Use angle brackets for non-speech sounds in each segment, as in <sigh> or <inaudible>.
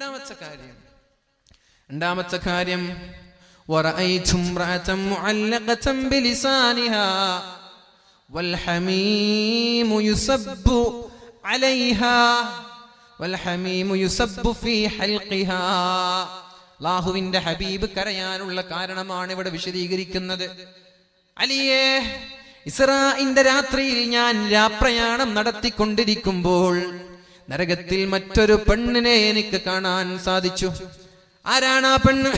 രണ്ടാമത്തെ കാര്യം. രണ്ടാമത്തെ കാര്യം ലാഹുവിന്റെ ഹബീബ് കരയാനുള്ള കാരണമാണ് ഇവിടെ വിശദീകരിക്കുന്നത്. അലിയേ ഇസ്രാ രാത്രിയിൽ ഞാൻ രാപ്രയാണം നടത്തിക്കൊണ്ടിരിക്കുമ്പോൾ നരകത്തിൽ മറ്റൊരു പെണ്ണിനെ എനിക്ക് കാണാൻ സാധിച്ചു. ആരാണ് ആ പെണ്ണ്.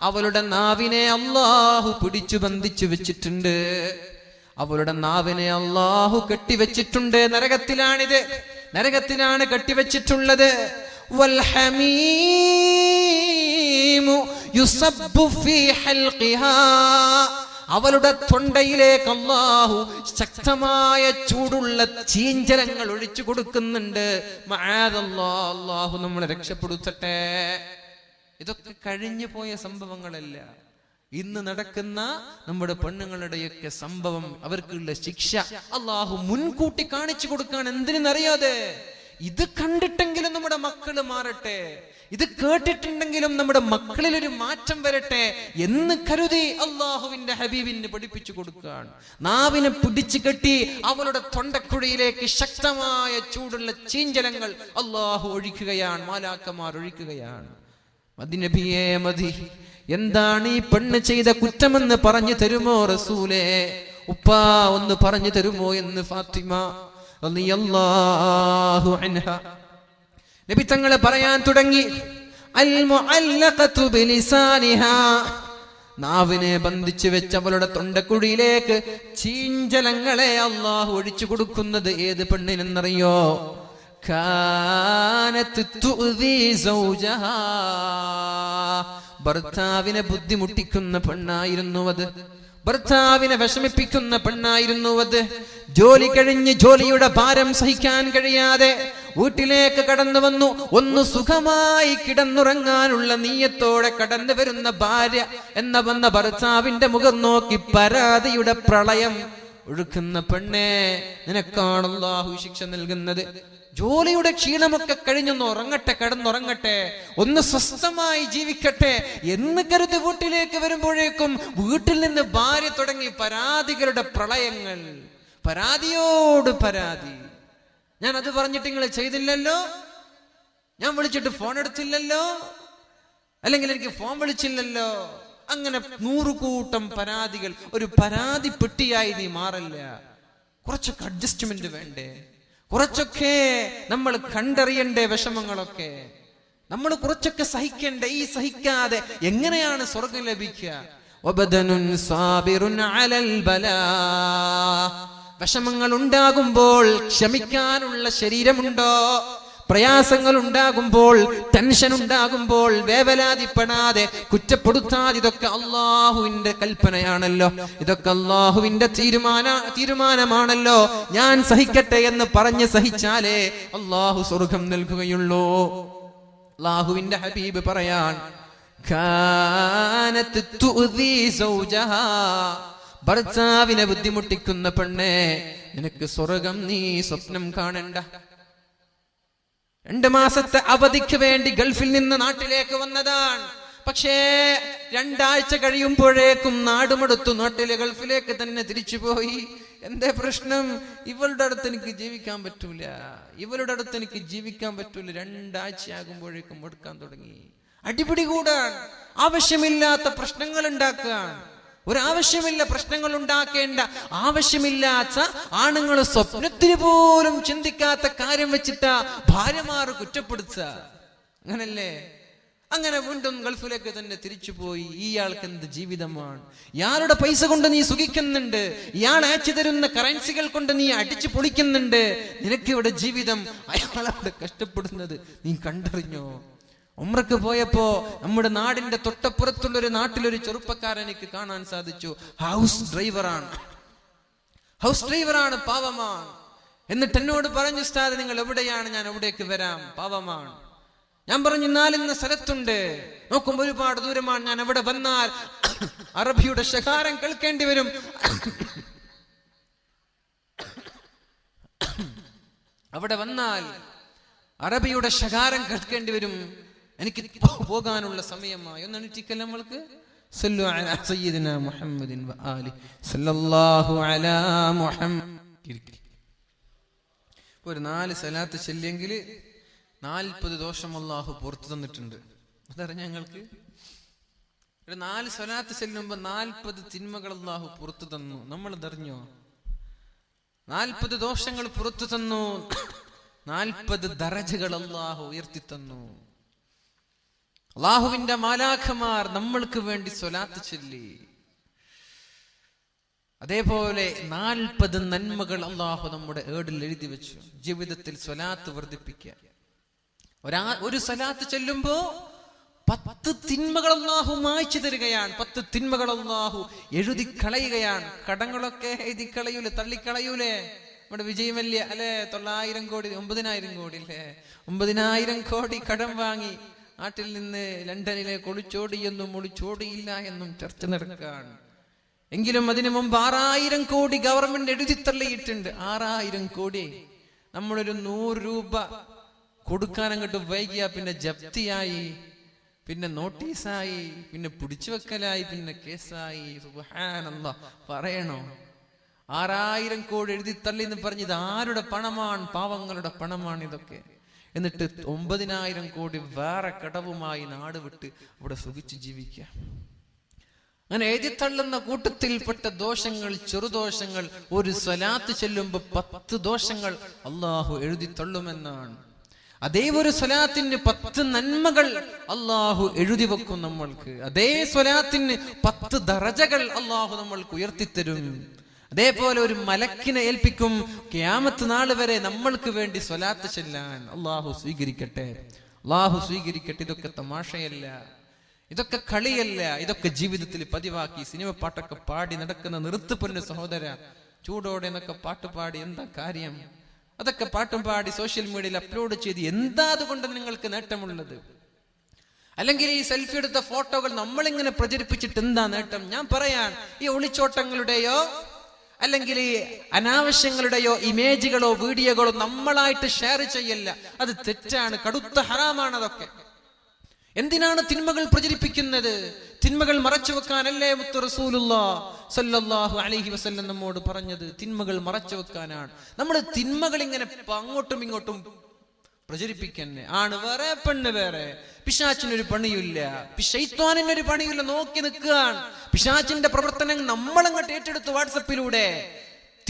അവളുടെ നാവിനെ അള്ളാഹു പിടിച്ചു ബന്ധിച്ചു വെച്ചിട്ടുണ്ട്. അവളുടെ നാവിനെ അള്ളാഹു കെട്ടിവെച്ചിട്ടുണ്ട്. നരകത്തിലാണിത്. നരകത്തിലാണ് കെട്ടിവെച്ചിട്ടുള്ളത്. വൽഹമീമു യുസബ്ബു ഫീ ഹൽഖിഹാ. അവളുടെ തൊണ്ടയിലേക്ക് അള്ളാഹു ശക്തമായ ചൂടുള്ള ചീഞ്ചലങ്ങൾ ഒഴിച്ചു കൊടുക്കുന്നുണ്ട്. അള്ളാഹു നമ്മളെ രക്ഷപ്പെടുത്തട്ടെ. ഇതൊക്കെ കഴിഞ്ഞു പോയ സംഭവങ്ങളല്ല. ഇന്ന് നടക്കുന്ന നമ്മുടെ പെണ്ണുങ്ങളുടെയൊക്കെ സംഭവം അവർക്കുള്ള ശിക്ഷ അള്ളാഹു മുൻകൂട്ടി കാണിച്ചു കൊടുക്കാൻ എന്തിനെന്നറിയാതെ? ഇത് കണ്ടിട്ടെങ്കിലും നമ്മുടെ മക്കൾ മാറട്ടെ. ഇത് കേട്ടിട്ടുണ്ടെങ്കിലും നമ്മുടെ മക്കളിൽ ഒരു മാറ്റം വരട്ടെ എന്ന് കരുതി അള്ളാഹുവിന്റെ ഹബീബിന് പഠിപ്പിച്ചു കൊടുക്കുകയാണ്. നാവിനെ പിടിച്ചു കെട്ടി അവളുടെ തൊണ്ടക്കുഴിയിലേക്ക് ശക്തമായ ചൂടുള്ള ചീഞ്ചലങ്ങൾ അള്ളാഹു ഒഴിക്കുകയാണ് മാലാക്കന്മാർ ഒഴിക്കുകയാണ്. മതി നബിയേ മതി. എന്താണ് ഈ പെണ്ണ് ചെയ്ത കുറ്റമെന്ന് പറഞ്ഞു തരുമോ റസൂലേ? ഉപ്പാ ഒന്ന് പറഞ്ഞു തരുമോ എന്ന് ഫാത്തിമ നബി തങ്ങളെ പറയാൻ തുടങ്ങി. അൽ നാവിനെ ബന്ധിച്ചു വെച്ചവളുടെ തൊണ്ടക്കുഴിയിലേക്ക് ചീഞ്ചലങ്ങളെ അള്ളാഹു ഒഴിച്ചു കൊടുക്കുന്നത് ഏത് പെണ്ണിനെന്നറിയോ? ഭർത്താവിനെ ബുദ്ധിമുട്ടിക്കുന്ന പെണ്ണായിരുന്നു അത്. ഭർത്താവിനെ വിഷമിപ്പിക്കുന്ന പെണ്ണായിരുന്നു അത്. ജോലി കഴിഞ്ഞ് ജോലിയുടെ ഭാരം സഹിക്കാൻ കഴിയാതെ വീട്ടിലേക്ക് കടന്നു വന്നു. ഒന്ന് സുഖമായി കിടന്നുറങ്ങാനുള്ള നീയത്തോടെ കടന്നു വരുന്ന ഭാര്യ എന്ന വന്ന ഭർത്താവിന്റെ മുഖം നോക്കി പരാതിയുടെ പ്രളയം ഒഴുക്കുന്ന പെണ്ണേ നിനക്കാണ് അല്ലാഹു ശിക്ഷ നൽകുന്നത്. ജോലിയുടെ ക്ഷീണമൊക്കെ കഴിഞ്ഞൊന്ന് ഉറങ്ങട്ടെ കിടന്നുറങ്ങട്ടെ ഒന്ന് സ്വസ്ഥമായി ജീവിക്കട്ടെ എന്ന് കരുതി വീട്ടിലേക്ക് വരുമ്പോഴേക്കും വീട്ടിൽ നിന്ന് ഭാര്യ തുടങ്ങി പരാതികളുടെ പ്രളയങ്ങൾ. പരാതിയോട് പരാതി. ഞാൻ അത് പറഞ്ഞിട്ട് നിങ്ങൾ ചെയ്തില്ലല്ലോ? ഞാൻ വിളിച്ചിട്ട് ഫോൺ എടുത്തില്ലല്ലോ? അല്ലെങ്കിൽ എനിക്ക് ഫോൺ വിളിച്ചില്ലല്ലോ? അങ്ങനെ നൂറുകൂട്ടം പരാതികൾ. ഒരു പരാതി പെട്ടിയായി നീ മാറല്ല. കുറച്ചൊക്കെ അഡ്ജസ്റ്റ്മെന്റ് വേണ്ടേ? കുറച്ചൊക്കെ നമ്മൾ കണ്ടറിയണ്ടേ വിഷമങ്ങളൊക്കെ? നമ്മൾ കുറച്ചൊക്കെ സഹിക്കണ്ടേ? ഈ സഹിക്കാതെ എങ്ങനെയാണ് സ്വർഗം ലഭിക്കുക? വിഷമങ്ങൾ ഉണ്ടാകുമ്പോൾ ക്ഷമിക്കാനുള്ള ശരീരമുണ്ടോ? പ്രയാസങ്ങൾ ഉണ്ടാകുമ്പോൾ ടെൻഷൻ ഉണ്ടാകുമ്പോൾ വേവലാതിപ്പെടാതെ കുറ്റപ്പെടുത്താതെ ഇതൊക്കെ അള്ളാഹുവിന്റെ കൽപ്പനയാണല്ലോ. ഇതൊക്കെ അള്ളാഹുവിന്റെ തീരുമാന തീരുമാനമാണല്ലോ. ഞാൻ സഹിക്കട്ടെ എന്ന് പറഞ്ഞ് സഹിച്ചാലേ അള്ളാഹു സ്വർഗം നൽകുകയുള്ളൂ. അള്ളാഹുവിന്റെ ഹബീബ് പറയാൻ. ഭർത്താവിനെ ബുദ്ധിമുട്ടിക്കുന്ന പെണ്ണേ നിനക്ക് സ്വർഗം നീ സ്വപ്നം കാണണ്ട. രണ്ട് മാസത്തെ അവധിക്ക് വേണ്ടി ഗൾഫിൽ നിന്ന് നാട്ടിലേക്ക് വന്നതാണ്. പക്ഷേ രണ്ടാഴ്ച കഴിയുമ്പോഴേക്കും നാടുമെടുത്തു നാട്ടിലെ ഗൾഫിലേക്ക് തന്നെ തിരിച്ചുപോയി. എന്തേ പ്രശ്നം? ഇവളുടെ അടുത്ത് എനിക്ക് ജീവിക്കാൻ പറ്റൂല. ഇവളുടെ അടുത്ത് എനിക്ക് ജീവിക്കാൻ പറ്റൂല. രണ്ടാഴ്ച ആകുമ്പോഴേക്കും എടുക്കാൻ തുടങ്ങി. അടിപിടി കൂടാൻ. ആവശ്യമില്ലാത്ത പ്രശ്നങ്ങൾ ഉണ്ടാക്കാൻ ഒരാവശ്യമില്ല പ്രശ്നങ്ങൾ ഉണ്ടാക്കേണ്ട ആവശ്യമില്ലാത്ത ആണുങ്ങൾ സ്വപ്നത്തിന് പോലും ചിന്തിക്കാത്ത കാര്യം വെച്ചിട്ട ഭാര്യമാർ കുറ്റപ്പെടുത്തുക. അങ്ങനല്ലേ? അങ്ങനെ വീണ്ടും ഗൾഫിലേക്ക് തന്നെ തിരിച്ചുപോയി. ഇയാൾക്ക് എന്ത് ജീവിതമാണ്? ഇയാളുടെ പൈസ കൊണ്ട് നീ സുഖിക്കുന്നുണ്ട്. ഇയാൾ അയച്ചു തരുന്ന കറൻസികൾ കൊണ്ട് നീ അടിച്ചു പൊളിക്കുന്നുണ്ട്. നിനക്ക് ഇവിടെ ജീവിതം അയാളവിടെ കഷ്ടപ്പെടുന്നത് നീ കണ്ടറിഞ്ഞോ? ഉമ്രക്ക് പോയപ്പോ നമ്മുടെ നാടിന്റെ തൊട്ടപ്പുറത്തുള്ള ഒരു നാട്ടിലൊരു ചെറുപ്പക്കാരൻ എനിക്ക് കാണാൻ സാധിച്ചു. ഹൗസ് ഡ്രൈവറാണ് ഹൗസ് ഡ്രൈവറാണ് പാവമാണ് എന്നിട്ട് എന്നോട് പറഞ്ഞു ഉസ്താദ് നിങ്ങൾ എവിടെയാണ്? ഞാൻ എവിടേക്ക് വരാം. പാവമാണ് ഞാൻ പറഞ്ഞു നാലിന്ന സ്ഥലത്തുണ്ട്. നോക്കുമ്പോ ഒരുപാട് ദൂരമാണ്. ഞാൻ എവിടെ വന്നാൽ <coughs> അറബിയുടെ ശകാരം കേൾക്കേണ്ടി വരും. <coughs> അവിടെ വന്നാൽ അറബിയുടെ ശകാരം കേൾക്കേണ്ടി വരും. എനിക്ക് പോകാനുള്ള സമയമായി. ഒന്ന് എണീറ്റിക്കല്ല നമ്മൾക്ക്? സല്ലു അലാ മുഹമ്മദിൻ വ ആലി. സല്ലല്ലാഹു അലാ മുഹമ്മദ് ഒരു നാല് സലാത്ത് ചെല്ലിയെങ്കിൽ നാൽപ്പത് ദോഷം അള്ളാഹു പുറത്തു തന്നിട്ടുണ്ട്. അതറിഞ്ഞ ഞങ്ങൾക്ക്? ഒരു നാല് സലാത്ത് ചെല്ലുമ്പോ നാൽപ്പത് തിന്മകൾ അള്ളാഹു പുറത്തു തന്നു. നമ്മൾ അതറിഞ്ഞോ നാൽപ്പത് ദോഷങ്ങൾ പുറത്തു തന്നു. നാൽപ്പത് ദറജകൾ അള്ളാഹു ഉയർത്തി തന്നു. അള്ളാഹുവിന്റെ മാലാഖമാർ നമ്മൾക്ക് വേണ്ടി സ്വലാത്ത് ചൊല്ലി. അതേപോലെ നാൽപ്പത് നന്മകൾ അള്ളാഹു നമ്മുടെ ഏടിൽ എഴുതി വെച്ചു. ജീവിതത്തിൽ സ്വലാത്ത് വർദ്ധിപ്പിക്കുക. ഒരാ ഒരു സ്വലാത്ത് ചെല്ലുമ്പോ പത്ത് തിന്മകൾ അള്ളാഹു മായ്ച്ചു തരികയാണ്. പത്ത് തിന്മകൾ അള്ളാഹു എഴുതി കളയുകയാണ്. കടങ്ങളൊക്കെ എഴുതി കളയൂലേ തള്ളിക്കളയൂലേ? നമ്മുടെ വിജയമല്യ അല്ലെ? തൊള്ളായിരം കോടി ഒമ്പതിനായിരം കോടി അല്ലേ? ഒമ്പതിനായിരം കോടി കടം വാങ്ങി നാട്ടിൽ നിന്ന് ലണ്ടനിലെ കൊളിച്ചോടിയെന്നും ഒളിച്ചോടിയില്ല എന്നും ചർച്ച നടക്കുകയാണ്. എങ്കിലും അതിനു മുമ്പ് ആറായിരം കോടി ഗവൺമെന്റ് എഴുതി തള്ളിയിട്ടുണ്ട്. ആറായിരം കോടി. നമ്മളൊരു നൂറ് രൂപ കൊടുക്കാൻ അങ്ങോട്ട് വൈകിയ പിന്നെ ജപ്തിയായി പിന്നെ നോട്ടീസായി പിന്നെ പിടിച്ചു വെക്കലായി പിന്നെ കേസായി. പറയണോ? ആറായിരം കോടി എഴുതി തള്ളി എന്ന് പറഞ്ഞ് ഇത് ആരുടെ പണമാണ്? പാവങ്ങളുടെ പണമാണ് ഇതൊക്കെ. എന്നിട്ട് ഒമ്പതിനായിരം കോടി വേറെ കടവുമായി നാട് വിട്ട് അവിടെ സുഖിച്ച് ജീവിക്കുക. അങ്ങനെ എഴുതിത്തള്ളുന്ന കൂട്ടത്തിൽപ്പെട്ട ദോഷങ്ങൾ ചെറുദോഷങ്ങൾ ഒരു സ്വലാത്ത് ചെല്ലുമ്പോൾ പത്ത് ദോഷങ്ങൾ അള്ളാഹു എഴുതിത്തള്ളുമെന്നാണ്. അതേ ഒരു സ്വലാത്തിന് പത്ത് നന്മകൾ അള്ളാഹു എഴുതി വെക്കും നമ്മൾക്ക്. അതേ സ്വലാത്തിന് പത്ത് ദറജകൾ അള്ളാഹു നമ്മൾക്ക് ഉയർത്തിത്തരും. അതേപോലെ ഒരു മലക്കിനെ ഏൽപ്പിക്കും. ക്യാമത്ത് നാൾ വരെ നമ്മൾക്ക് വേണ്ടി സ്വലാത്ത് ചെല്ലാൻ അള്ളാഹു സ്വീകരിക്കട്ടെ. അള്ളാഹു സ്വീകരിക്കട്ടെ. ഇതൊക്കെ തമാശയല്ല. ഇതൊക്കെ കളിയല്ല. ഇതൊക്കെ ജീവിതത്തിൽ പതിവാക്കി സിനിമ പാട്ടൊക്കെ പാടി നടക്കുന്ന നിർത്ത് സഹോദര ചൂടോടെ എന്നൊക്കെ പാട്ട് പാടി എന്താ കാര്യം? അതൊക്കെ പാട്ടും പാടി സോഷ്യൽ മീഡിയയിൽ അപ്ലോഡ് ചെയ്ത് എന്താ അതുകൊണ്ട് നിങ്ങൾക്ക് നേട്ടമുള്ളത്? അല്ലെങ്കിൽ ഈ സെൽഫി എടുത്ത ഫോട്ടോകൾ നമ്മളിങ്ങനെ പ്രചരിപ്പിച്ചിട്ട് എന്താ നേട്ടം? ഞാൻ പറയാൻ ഈ ഒളിച്ചോട്ടങ്ങളുടെയോ അല്ലെങ്കിൽ ഈ അനാവശ്യങ്ങളുടെയോ ഇമേജുകളോ വീഡിയോകളോ നമ്മളായിട്ട് ഷെയർ ചെയ്യല്ല. അത് തെറ്റാണ് കടുത്ത ഹറാമാണ് അതൊക്കെ. എന്തിനാണ് തിന്മകൾ പ്രചരിപ്പിക്കുന്നത്? തിന്മകൾ മറച്ചു വെക്കാനല്ലേ മുത്ത റസൂലുള്ള സല്ലല്ലാഹു അലൈഹി വസല്ലം നമ്മോട് പറഞ്ഞത്. തിന്മകൾ മറച്ചു വെക്കാനാണ്. നമ്മൾ തിന്മകൾ ഇങ്ങനെ അങ്ങോട്ടും ഇങ്ങോട്ടും പ്രചരിപ്പിക്കന്നെ ആണ് വേറെ പെണ്ണ് വേറെ. പിശാച്ചിനൊരു പണിയില്ല പിശൈത്വാനിനൊരു പണിയില്ല നോക്കി നിൽക്കുകയാണ്. പിശാച്ചിന്റെ പ്രവർത്തനം നമ്മളങ്ങോട്ട് ഏറ്റെടുത്തു വാട്സപ്പിലൂടെ.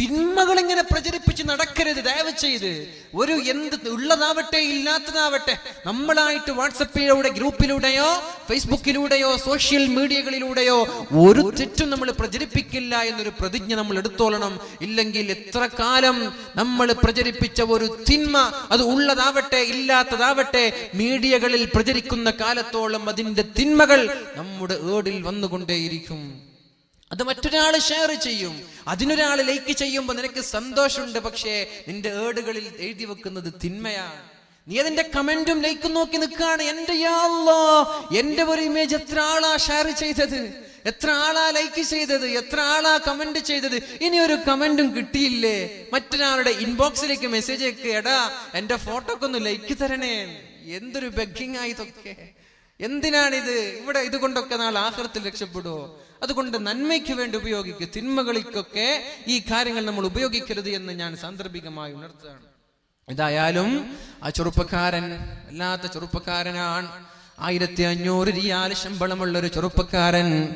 തിന്മകൾ ഇങ്ങനെ പ്രചരിപ്പിച്ച് നടക്കരുത് ദയവ് ചെയ്ത് ഒരു എന്ത് ഉള്ളതാവട്ടെ ഇല്ലാത്തതാവട്ടെ നമ്മളായിട്ട് വാട്സപ്പിലൂടെ ഗ്രൂപ്പിലൂടെയോ ഫേസ്ബുക്കിലൂടെയോ സോഷ്യൽ മീഡിയകളിലൂടെയോ ഒരു തെറ്റും നമ്മൾ പ്രചരിപ്പിക്കില്ല എന്നൊരു പ്രതിജ്ഞ നമ്മൾ എടുത്തോളണം. ഇല്ലെങ്കിൽ എത്ര കാലം നമ്മൾ പ്രചരിപ്പിച്ച ഒരു തിന്മ അത് ഉള്ളതാവട്ടെ ഇല്ലാത്തതാവട്ടെ മീഡിയകളിൽ പ്രചരിക്കുന്ന കാലത്തോളം അതിന്റെ തിന്മകൾ നമ്മുടെ ഏടിൽ വന്നുകൊണ്ടേയിരിക്കും. അത് മറ്റൊരാൾ ഷെയർ ചെയ്യും. അതിനൊരാൾ ലൈക്ക് ചെയ്യുമ്പോൾ നിനക്ക് സന്തോഷമുണ്ട് പക്ഷേ നിന്റെ ഏടുകളിൽ എഴുതി വെക്കുന്നത് തിന്മയാണ്. നീ അതിന്റെ കമന്റും ലൈക്കും നോക്കി നിൽക്കുകയാണ്. എന്റെ യാല്ലോ എന്റെ ഒരു ഇമേജ് എത്ര ആളാ ഷെയർ ചെയ്തത്? എത്ര ആളാ ലൈക്ക് ചെയ്തത്? എത്ര ആളാ കമന്റ് ചെയ്തത്? ഇനി ഒരു കമന്റും കിട്ടിയില്ലേ? മറ്റൊരാളുടെ ഇൻബോക്സിലേക്ക് മെസ്സേജ് ഒക്കെ എടാ എന്റെ ഫോട്ടോക്കൊന്ന് ലൈക്ക് തരണേ. എന്തൊരു ബെഗിങ് ആയി എന്തിനാണിത്? ഇവിടെ ഇതുകൊണ്ടൊക്കെ നാളെ ആഹ്റത്തിൽ രക്ഷപ്പെടുവോ? അതുകൊണ്ട് നന്മയ്ക്ക് വേണ്ടി ഉപയോഗിക്കുക തിന്മകളിക്കൊക്കെ ഈ കാര്യങ്ങൾ നമ്മൾ ഉപയോഗിക്കരുത് എന്ന് ഞാൻ സാന്ദർഭികമായി ഉണർത്തുകയാണ്. ഇതായാലും ആ ചെറുപ്പക്കാരൻ അല്ലാത്ത ചെറുപ്പക്കാരനാണ്. ആയിരത്തി അഞ്ഞൂറ് റിയാൽ ശമ്പളമുള്ള ഒരു ചെറുപ്പക്കാരൻ.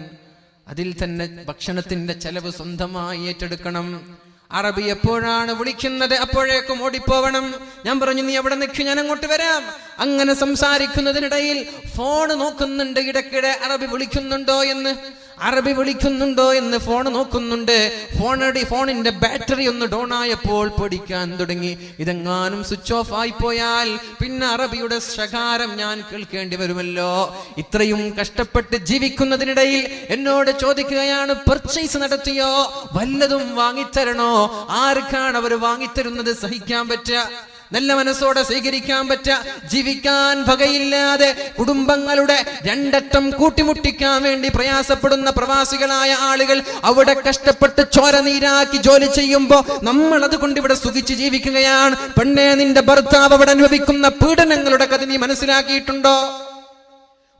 അതിൽ തന്നെ ഭക്ഷണത്തിന്റെ ചെലവ് സ്വന്തമായി ഏറ്റെടുക്കണം. അറബി എപ്പോഴാണ് വിളിക്കുന്നത് അപ്പോഴേക്കും ഓടിപ്പോവണം. ഞാൻ പറഞ്ഞു നീ അവിടെ നിൽക്ക് ഞാൻ അങ്ങോട്ട് വരാം. അങ്ങനെ സംസാരിക്കുന്നതിനിടയിൽ ഫോൺ നോക്കുന്നുണ്ട് ഇടയ്ക്കിടെ അറബി വിളിക്കുന്നുണ്ടോ എന്ന്. അറബി വിളിക്കുന്നുണ്ടോ എന്ന് ഫോൺ നോക്കുന്നുണ്ട്. ഫോണടി ഫോണിന്റെ ബാറ്ററി ഒന്ന് ഡൗൺ ആയപ്പോൾ പൊടിക്കാൻ തുടങ്ങി. ഇതെങ്ങാനും സ്വിച്ച് ഓഫ് ആയി പോയാൽ പിന്നെ അറബിയുടെ ശകാരം ഞാൻ കേൾക്കേണ്ടി വരുമല്ലോ. ഇത്രയും കഷ്ടപ്പെട്ട് ജീവിക്കുന്നതിനിടയിൽ എന്നോട് ചോദിക്കുകയാണ് പർച്ചേസ് നടത്തിയോ? വല്ലതും വാങ്ങിത്തരണോ? ആർക്കാണ് അവർ വാങ്ങിത്തരുന്നത് സഹിക്കാൻ പറ്റുക? നല്ല മനസ്സോടെ സ്വീകരിക്കാൻ പറ്റ ജീവിക്കാൻ വകയില്ലാതെ കുടുംബങ്ങളുടെ രണ്ടറ്റം കൂട്ടിമുട്ടിക്കാൻ വേണ്ടി പ്രയാസപ്പെടുന്ന പ്രവാസികളായ ആളുകൾ അവിടെ കഷ്ടപ്പെട്ട് ചോര നീരാക്കി ജോലി ചെയ്യുമ്പോൾ നമ്മൾ അതുകൊണ്ട് ഇവിടെ സുഖിച്ച് ജീവിക്കുകയാണ്. പെണ്ണേ നിന്റെ ഭർത്താവ് അവിടെ അനുഭവിക്കുന്ന പീഡനങ്ങളുടെ കഥ നീ മനസ്സിലാക്കിയിട്ടുണ്ടോ?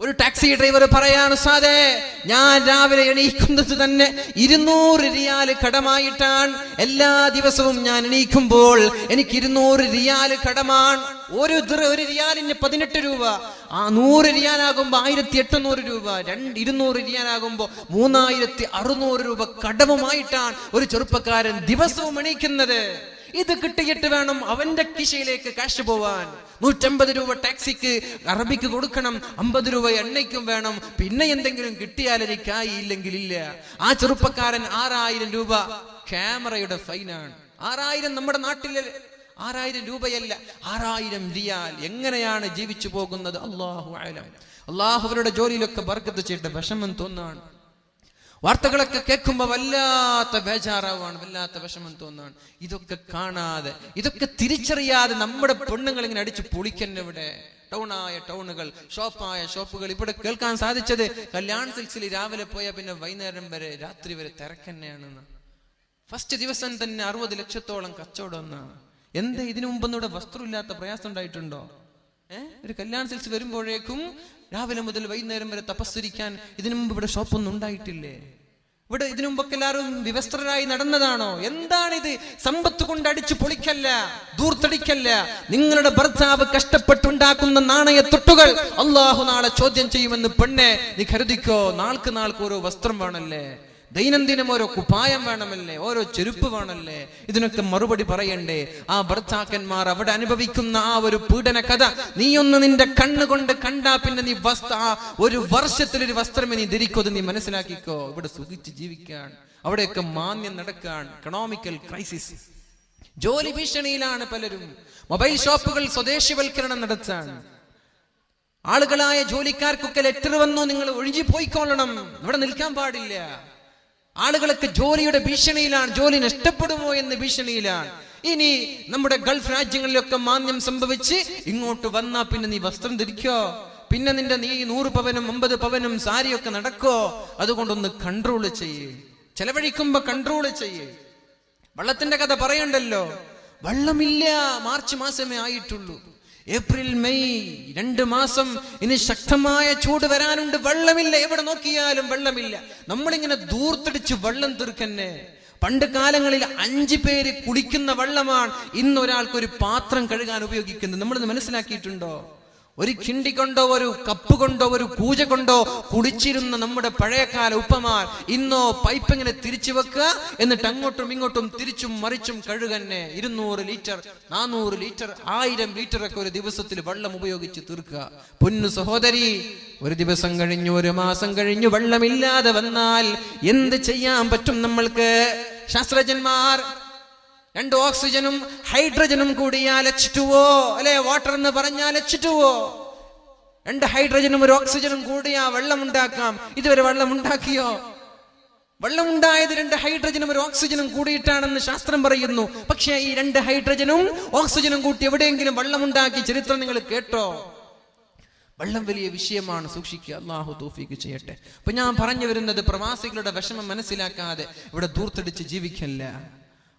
ഒരു ടാക്സി ഡ്രൈവർ പറയാണ് സാധേ ഞാൻ രാവിലെ എണീക്കുന്നത് തന്നെ ഇരുന്നൂറ് റിയാൽ കടമായിട്ടാണ്. എല്ലാ ദിവസവും ഞാൻ എണീക്കുമ്പോൾ എനിക്ക് ഇരുന്നൂറ് റിയാൽ കടമാണ്. ഒരു ഒരു റിയാലിന് പതിനെട്ട് രൂപ. ആ നൂറ് റിയാലാകുമ്പോ ആയിരത്തി എട്ടുന്നൂറ് രൂപ. രണ്ട് ഇരുന്നൂറ് റിയാലാകുമ്പോ മൂന്നായിരത്തി അറുന്നൂറ് രൂപ കടവുമായിട്ടാണ് ഒരു ചെറുപ്പക്കാരൻ ദിവസവും എണീക്കുന്നത്. ഇത് കിട്ടിയിട്ട് വേണം അവന്റെ കിശയിലേക്ക് കാശ് പോവാൻ. നൂറ്റമ്പത് രൂപ ടാക്സിക്ക് അറബിക്ക് കൊടുക്കണം അമ്പത് രൂപ എണ്ണയ്ക്കും വേണം. പിന്നെ എന്തെങ്കിലും കിട്ടിയാൽ എനിക്കായി ഇല്ലെങ്കിൽ ഇല്ല. ആ ചെറുപ്പക്കാരൻ ആറായിരം രൂപ ക്യാമറയുടെ ഫൈനാണ്. ആറായിരം നമ്മുടെ നാട്ടിലെ ആറായിരം രൂപയല്ല ആറായിരം റിയാൽ. എങ്ങനെയാണ് ജീവിച്ചു പോകുന്നത്? അള്ളാഹു ആലം അള്ളാഹുവരുടെ ജോലിയിലൊക്കെ ബർക്കത്ത് ചെയ്തിട്ട് വിഷമം തോന്നാണ്. വാർത്തകളൊക്കെ കേൾക്കുമ്പോ വല്ലാത്ത ബേജാറാവാണ് വല്ലാത്ത വിഷമം തോന്നുകയാണ്. ഇതൊക്കെ കാണാതെ ഇതൊക്കെ തിരിച്ചറിയാതെ നമ്മുടെ പെണ്ണുങ്ങൾ ഇങ്ങനെ അടിച്ച് പൊളിക്കന്നെ ടൗണായ ടൗണുകൾ ഷോപ്പായ ഷോപ്പുകൾ. ഇവിടെ കേൾക്കാൻ സാധിച്ചത് കല്യാൺ സിൽസിൽ രാവിലെ പോയാൽ പിന്നെ വൈകുന്നേരം വരെ രാത്രി വരെ തിരക്കന്നെയാണെന്ന്. ഫസ്റ്റ് ദിവസം തന്നെ അറുപത് ലക്ഷത്തോളം കച്ചവടം എന്താ ഇതിനു മുമ്പൊന്നും ഇവിടെ വസ്ത്രമില്ലാത്ത പ്രയാസം ഉണ്ടായിട്ടുണ്ടോ? ഒരു കല്യാൺ സിൽസ് വരുമ്പോഴേക്കും രാവിലെ മുതൽ വൈകുന്നേരം വരെ തപസ്സരിക്കാൻ ഇതിനു മുമ്പ് ഇവിടെ ഷോപ്പൊന്നും ഉണ്ടായിട്ടില്ലേ? ഇവിടെ ഇതിനു മുമ്പൊക്കെ എല്ലാവരും വിവസ്ത്രരായി നടന്നതാണോ? എന്താണിത്? സമ്പത്ത് കൊണ്ട് അടിച്ചു പൊളിക്കല്ല ദൂർത്തടിക്കല്ല നിങ്ങളുടെ ഭർത്താവ് കഷ്ടപ്പെട്ടുണ്ടാക്കുന്ന നാണയത്തൊട്ടുകൾ അള്ളാഹു നാളെ ചോദ്യം ചെയ്യുമെന്ന് പെണ്ണെ നീ കരുതിക്കോ? നാൾക്ക് നാൾക്ക് ഓരോ വസ്ത്രം വേണല്ലേ? ദൈനംദിനം ഓരോ കുപ്പായം വേണമല്ലേ? ഓരോ ചെരുപ്പ് വേണമല്ലേ? ഇതിനൊക്കെ മറുപടി പറയണ്ടേ? ആ ഭർത്താക്കന്മാർ അവിടെ അനുഭവിക്കുന്ന ആ ഒരു പീഡന കഥ. നീ ഒന്ന് നിന്റെ കണ്ണുകൊണ്ട് കണ്ടാ പിന്നെ നീ വസ്ത്ര വർഷത്തിൽ ഒരു വസ്ത്രമേ നീ ധരിക്കോ നീ മനസ്സിലാക്കിക്കോ. ഇവിടെ സുഖിച്ച് ജീവിക്കാൻ അവിടെയൊക്കെ മാന്യം നടക്കാൻ ഇക്കണോമിക്കൽ ക്രൈസിസ് ജോലി ഭീഷണിയിലാണ് പലരും. മൊബൈൽ ഷോപ്പുകൾ സ്വദേശിവൽക്കരണം നടത്താൻ. ആളുകളായ ജോലിക്കാർക്കൊക്കെ ലെറ്റർ വന്നു നിങ്ങൾ ഒഴിഞ്ഞു പോയിക്കൊള്ളണം. ഇവിടെ നിൽക്കാൻ പാടില്ല. ആളുകളൊക്കെ ജോലിയുടെ ഭീഷണിയിലാണ് ജോലി നഷ്ടപ്പെടുമോ എന്ന് ഭീഷണിയിലാണ്. ഇനി നമ്മുടെ ഗൾഫ് രാജ്യങ്ങളിലൊക്കെ മാന്യം സംഭവിച്ച് ഇങ്ങോട്ട് വന്നാ പിന്നെ നീ വസ്ത്രം ധരിക്കോ? പിന്നെ നിന്റെ നീ നൂറ് പവനും അമ്പത് പവനും സാരിയൊക്കെ നടക്കോ? അതുകൊണ്ടൊന്ന് കൺട്രോൾ ചെയ്യേ. ചെലവഴിക്കുമ്പോ കൺട്രോൾ ചെയ്യേ. വെള്ളത്തിന്റെ കഥ പറയണ്ടല്ലോ. വെള്ളമില്ല മാർച്ച് മാസമേ ആയിട്ടുള്ളൂ. ഏപ്രിൽ മെയ് രണ്ട് മാസം ഇനി ശക്തമായ ചൂട് വരാനുണ്ട്. വെള്ളമില്ല. എവിടെ നോക്കിയാലും വെള്ളമില്ല. നമ്മളിങ്ങനെ ദൂർത്തടിച്ച് വെള്ളം തീർക്കന്നെ. പണ്ട് കാലങ്ങളിൽ അഞ്ചു പേര് കുടിക്കുന്ന വെള്ളമാണ് ഇന്ന് ഒരാൾക്ക് ഒരു പാത്രം കഴുകാൻ ഉപയോഗിക്കുന്നത്. നമ്മളിത് മനസ്സിലാക്കിയിട്ടുണ്ടോ? ഒരു കിണ്ടി കൊണ്ടോ ഒരു കപ്പ് കൊണ്ടോ ഒരു കൂജ കൊണ്ടോ കുടിച്ചിരുന്ന നമ്മുടെ പഴയകാല ഉപ്പമാർ ഇന്നോ പൈപ്പ് ഇങ്ങനെ തിരിച്ചു വെക്കുക എന്നിട്ട് അങ്ങോട്ടും ഇങ്ങോട്ടും തിരിച്ചും മറിച്ചും കഴുകന്നെ ഇരുന്നൂറ് ലിറ്റർ നാനൂറ് ലിറ്റർ ആയിരം ലിറ്റർ ഒക്കെ ഒരു ദിവസത്തിൽ വെള്ളം ഉപയോഗിച്ച് തീർക്കുക. പൊന്നു സഹോദരി ഒരു ദിവസം കഴിഞ്ഞു ഒരു മാസം കഴിഞ്ഞു വെള്ളമില്ലാതെ വന്നാൽ എന്ത് ചെയ്യാൻ പറ്റും നമ്മൾക്ക്? ശാസ്ത്രജ്ഞന്മാർ രണ്ട് ഓക്സിജനും ഹൈഡ്രജനും കൂടിയാൽ എച്ച് ടുവോ അല്ലെ? വാട്ടർ എന്ന് പറഞ്ഞാൽ എച്ച് ടുവോ രണ്ട് ഹൈഡ്രജനും ഒരു ഓക്സിജനും കൂടിയാ വെള്ളം ഉണ്ടാക്കാം. ഇതുവരെ വെള്ളം ഉണ്ടാക്കിയോ? വെള്ളം ഉണ്ടായത് രണ്ട് ഹൈഡ്രജനും ഒരു ഓക്സിജനും കൂടിയിട്ടാണെന്ന് ശാസ്ത്രം പറയുന്നു. പക്ഷേ ഈ രണ്ട് ഹൈഡ്രജനും ഓക്സിജനും കൂട്ടി എവിടെയെങ്കിലും വെള്ളം ഉണ്ടാക്കി ചരിത്രം നിങ്ങൾ കേട്ടോ? വെള്ളം വലിയ വിഷയമാണ്. സൂക്ഷിക്കുക. അള്ളാഹു തോഫിക്ക് ചെയ്യട്ടെ. അപ്പൊ ഞാൻ പറഞ്ഞു വരുന്നത് പ്രവാസികളുടെ വിഷമം മനസ്സിലാക്കാതെ ഇവിടെ ദൂർത്തടിച്ച് ജീവിക്കല്ല.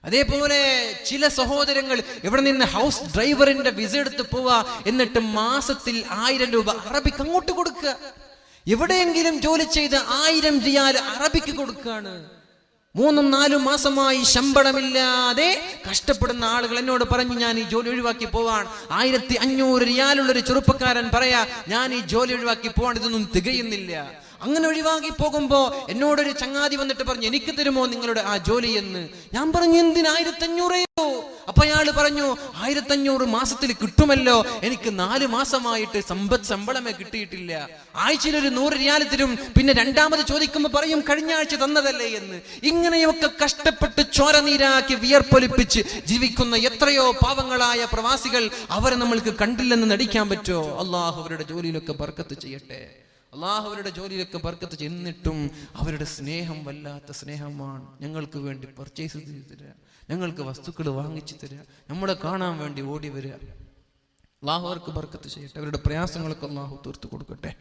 അതേപോലെ ചില സഹോദരങ്ങൾ ഇവിടെ നിന്ന് ഹൗസ് ഡ്രൈവറിന്റെ വിസ എടുത്ത് പോവാ എന്നിട്ട് മാസത്തിൽ ആയിരം രൂപ അറബിക്ക് അങ്ങോട്ട് കൊടുക്കുക. എവിടെയെങ്കിലും ജോലി ചെയ്ത് ആയിരം റിയാൽ അറബിക്ക് കൊടുക്കുകയാണ്. മൂന്നും നാലും മാസമായി ശമ്പളമില്ലാതെ കഷ്ടപ്പെടുന്ന ആളുകൾ എന്നോട് പറഞ്ഞു ഞാൻ ഈ ജോലി ഒഴിവാക്കി പോവാൻ ആയിരത്തി അഞ്ഞൂറ് റിയാലുള്ള ഒരു ചെറുപ്പക്കാരൻ പറയാ ഞാൻ ഈ ജോലി ഒഴിവാക്കി പോവാൻ ഇതൊന്നും തികയുന്നില്ല. അങ്ങനെ ഒഴിവാക്കി പോകുമ്പോ എന്നോടൊരു ചങ്ങാതി വന്നിട്ട് പറഞ്ഞു എനിക്ക് തരുമോ നിങ്ങളുടെ ആ ജോലി എന്ന്? ഞാൻ പറഞ്ഞു എന്തിന്? ആയിരത്തി അഞ്ഞൂറേയോ അപ്പൊ അയാൾ പറഞ്ഞു ആയിരത്തഞ്ഞൂറ് മാസത്തിൽ കിട്ടുമല്ലോ. എനിക്ക് നാല് മാസമായിട്ട് സമ്പത്ത് ശമ്പളമേ കിട്ടിയിട്ടില്ല. ആഴ്ചയിൽ ഒരു നൂറ് റിയാൽ പിന്നെ രണ്ടാമത് ചോദിക്കുമ്പോൾ പറയും കഴിഞ്ഞ ആഴ്ച തന്നതല്ലേ എന്ന്. ഇങ്ങനെയൊക്കെ കഷ്ടപ്പെട്ട് ചോര നീരാക്കി വിയർപ്പൊലിപ്പിച്ച് ജീവിക്കുന്ന എത്രയോ പാവങ്ങളായ പ്രവാസികൾ അവരെ നമ്മൾക്ക് കണ്ടില്ലെന്ന് നടിക്കാൻ പറ്റുമോ? അള്ളാഹു അവരുടെ ജോലിയിലൊക്കെ ബർക്കത്ത് ചെയ്യട്ടെ. അള്ളാഹു അവരുടെ ജോലിയിലൊക്കെ ബർക്കത്ത് ചെന്നിട്ടും അവരുടെ സ്നേഹം വല്ലാത്ത സ്നേഹമാണ്. ഞങ്ങൾക്ക് വേണ്ടി പർച്ചേസ് ചെയ്ത് തരിക ഞങ്ങൾക്ക് വസ്തുക്കൾ വാങ്ങിച്ചു തരിക നമ്മളെ കാണാൻ വേണ്ടി ഓടി വരിക അള്ളാഹു അവർക്ക് ബർക്കത്ത് ചെയ്യട്ടെ. അവരുടെ പ്രയാസങ്ങളൊക്കെ അള്ളാഹു തീർത്തു കൊടുക്കട്ടെ.